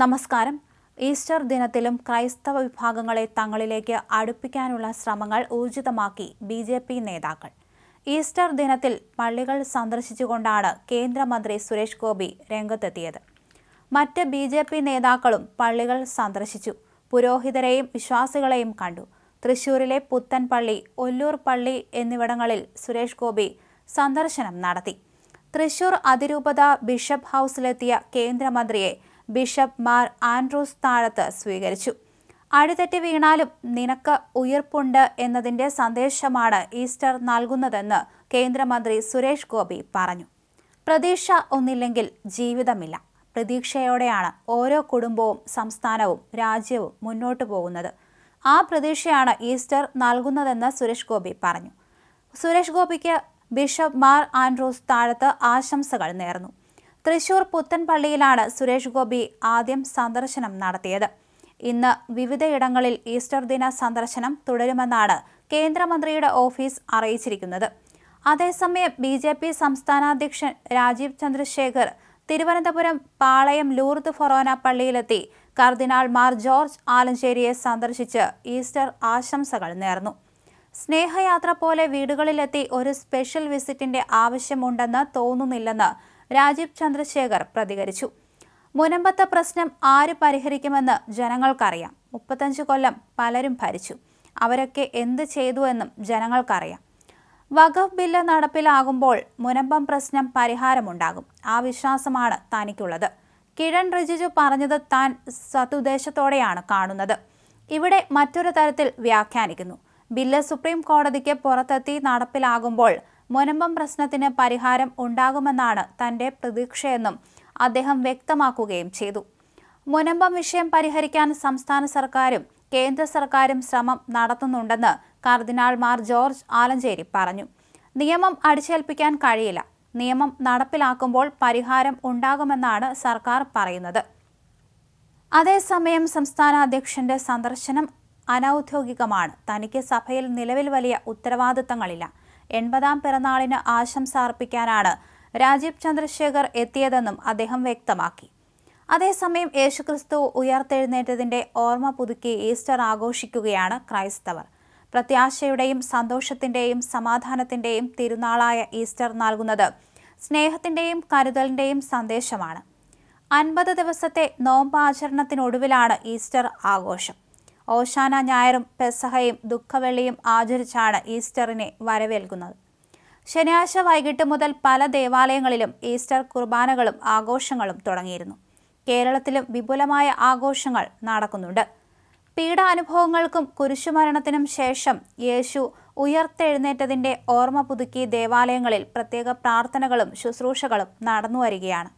നമസ്കാരം. ഈസ്റ്റർ ദിനത്തിലും ക്രൈസ്തവ വിഭാഗങ്ങളെ തങ്ങളിലേക്ക് അടുപ്പിക്കാനുള്ള ശ്രമങ്ങൾ ഊർജിതമാക്കി ബി ജെ പി നേതാക്കൾ. ഈസ്റ്റർ ദിനത്തിൽ പള്ളികൾ സന്ദർശിച്ചുകൊണ്ടാണ് കേന്ദ്രമന്ത്രി സുരേഷ് ഗോപി രംഗത്തെത്തിയത്. മറ്റ് ബി ജെ പി നേതാക്കളും പള്ളികൾ സന്ദർശിച്ചു. പുരോഹിതരെയും വിശ്വാസികളെയും കണ്ടു. തൃശൂരിലെ പുത്തൻപള്ളി ഒല്ലൂർ പള്ളി എന്നിവിടങ്ങളിൽ സുരേഷ് ഗോപി സന്ദർശനം നടത്തി. തൃശൂർ അതിരൂപത ബിഷപ്പ് ഹൗസിലെത്തിയ കേന്ദ്രമന്ത്രിയെ ബിഷപ്പ് മാർ ആൻഡ്രൂസ് താഴത്ത് സ്വീകരിച്ചു. അടിതെറ്റി വീണാലും നിനക്ക് ഉയർപ്പുണ്ട് എന്നതിന്റെ സന്ദേശമാണ് ഈസ്റ്റർ നൽകുന്നതെന്ന് കേന്ദ്രമന്ത്രി സുരേഷ് ഗോപി പറഞ്ഞു. പ്രതീക്ഷ ഒന്നില്ലെങ്കിൽ ജീവിതമില്ല. പ്രതീക്ഷയോടെയാണ് ഓരോ കുടുംബവും സംസ്ഥാനവും രാജ്യവും മുന്നോട്ട് പോകുന്നത്. ആ പ്രതീക്ഷയാണ് ഈസ്റ്റർ നൽകുന്നതെന്ന് സുരേഷ് ഗോപി പറഞ്ഞു. സുരേഷ് ഗോപിക്ക് ബിഷപ്പ് മാർ ആൻഡ്രൂസ് താഴത്ത് ആശംസകൾ നേർന്നു. തൃശൂർ പുത്തൻപള്ളിയിലാണ് സുരേഷ് ഗോപി ആദ്യം സന്ദർശനം നടത്തിയത്. ഇന്ന് വിവിധയിടങ്ങളിൽ ഈസ്റ്റർ ദിന സന്ദർശനം തുടരുമെന്നാണ് കേന്ദ്രമന്ത്രിയുടെ ഓഫീസ് അറിയിച്ചിരിക്കുന്നത്. അതേസമയം ബി ജെ പി സംസ്ഥാന അധ്യക്ഷൻ രാജീവ് ചന്ദ്രശേഖർ തിരുവനന്തപുരം പാളയം ലൂർദ് ഫൊറോന പള്ളിയിലെത്തി കർദിനാൾ മാർ ജോർജ് ആലഞ്ചേരിയെ സന്ദർശിച്ച് ഈസ്റ്റർ ആശംസകൾ നേർന്നു. സ്നേഹയാത്ര പോലെ വീടുകളിലെത്തി ഒരു സ്പെഷ്യൽ വിസിറ്റിന്റെ ആവശ്യമുണ്ടെന്ന് തോന്നുന്നില്ലെന്ന് രാജീവ് ചന്ദ്രശേഖർ പ്രതികരിച്ചു. മുനമ്പത്തെ പ്രശ്നം ആര് പരിഹരിക്കുമെന്ന് ജനങ്ങൾക്കറിയാം. മുപ്പത്തഞ്ച് കൊല്ലം പലരും ഭരിച്ചു. അവരൊക്കെ എന്ത് ചെയ്തു എന്നും ജനങ്ങൾക്കറിയാം. വഖഫ് ബില്ല് നടപ്പിലാകുമ്പോൾ മുനമ്പം പ്രശ്നം പരിഹാരമുണ്ടാകും. ആ വിശ്വാസമാണ് തനിക്കുള്ളത്. കിരൺ റിജിജു പറഞ്ഞത് താൻ സതുദ്ദേശത്തോടെയാണ് കാണുന്നത്. ഇവിടെ മറ്റൊരു തരത്തിൽ വ്യാഖ്യാനിക്കുന്നു. ബില്ല് സുപ്രീം കോടതിക്ക് പുറത്തെത്തി നടപ്പിലാകുമ്പോൾ മുനമ്പം പ്രശ്നത്തിന് പരിഹാരം ഉണ്ടാകുമെന്നാണ് തന്റെ പ്രതീക്ഷയെന്നും അദ്ദേഹം വ്യക്തമാക്കുകയും ചെയ്തു. മുനമ്പം വിഷയം പരിഹരിക്കാൻ സംസ്ഥാന സർക്കാരും കേന്ദ്ര സർക്കാരും ശ്രമം നടത്തുന്നുണ്ടെന്ന് കർദിനാൾ മാർ ജോർജ് ആലഞ്ചേരി പറഞ്ഞു. നിയമം അടിച്ചേൽപ്പിക്കാൻ കഴിയില്ല. നിയമം നടപ്പിലാക്കുമ്പോൾ പരിഹാരം ഉണ്ടാകുമെന്നാണ് സർക്കാർ പറയുന്നത്. അതേസമയം സംസ്ഥാന അധ്യക്ഷന്റെ സന്ദർശനം അനൌദ്യോഗികമാണ്. തനിക്ക് സഭയിൽ നിലവിൽ വലിയ ഉത്തരവാദിത്തങ്ങളില്ല. എൺപതാം പിറന്നാളിന് ആശംസ അർപ്പിക്കാനാണ് രാജീവ് ചന്ദ്രശേഖർ എത്തിയതെന്നും അദ്ദേഹം വ്യക്തമാക്കി. അതേസമയം യേശുക്രിസ്തു ഉയർത്തെഴുന്നേറ്റതിന്റെ ഓർമ്മ പുതുക്കി ഈസ്റ്റർ ആഘോഷിക്കുകയാണ് ക്രൈസ്തവർ. പ്രത്യാശയുടെയും സന്തോഷത്തിന്റെയും സമാധാനത്തിന്റെയും തിരുനാളായ ഈസ്റ്റർ നൽകുന്നത് സ്നേഹത്തിന്റെയും കരുതലിന്റെയും സന്ദേശമാണ്. അൻപത് ദിവസത്തെ നോമ്പാചരണത്തിനൊടുവിലാണ് ഈസ്റ്റർ ആഘോഷം. ഓശാന ഞായറും പെസഹയും ദുഃഖവെള്ളിയും ആചരിച്ചാണ് ഈസ്റ്ററിനെ വരവേൽക്കുന്നത്. ശനിയാഴ്ച വൈകിട്ട് മുതൽ പല ദേവാലയങ്ങളിലും ഈസ്റ്റർ കുർബാനകളും ആഘോഷങ്ങളും തുടങ്ങിയിരുന്നു. കേരളത്തിലും വിപുലമായ ആഘോഷങ്ങൾ നടക്കുന്നുണ്ട്. പീഡാനുഭവങ്ങൾക്കും കുരിശുമരണത്തിനും ശേഷം യേശു ഉയർത്തെഴുന്നേറ്റതിന്റെ ഓർമ്മ പുതുക്കി ദേവാലയങ്ങളിൽ പ്രത്യേക പ്രാർത്ഥനകളും ശുശ്രൂഷകളും നടന്നുവരികയാണ്.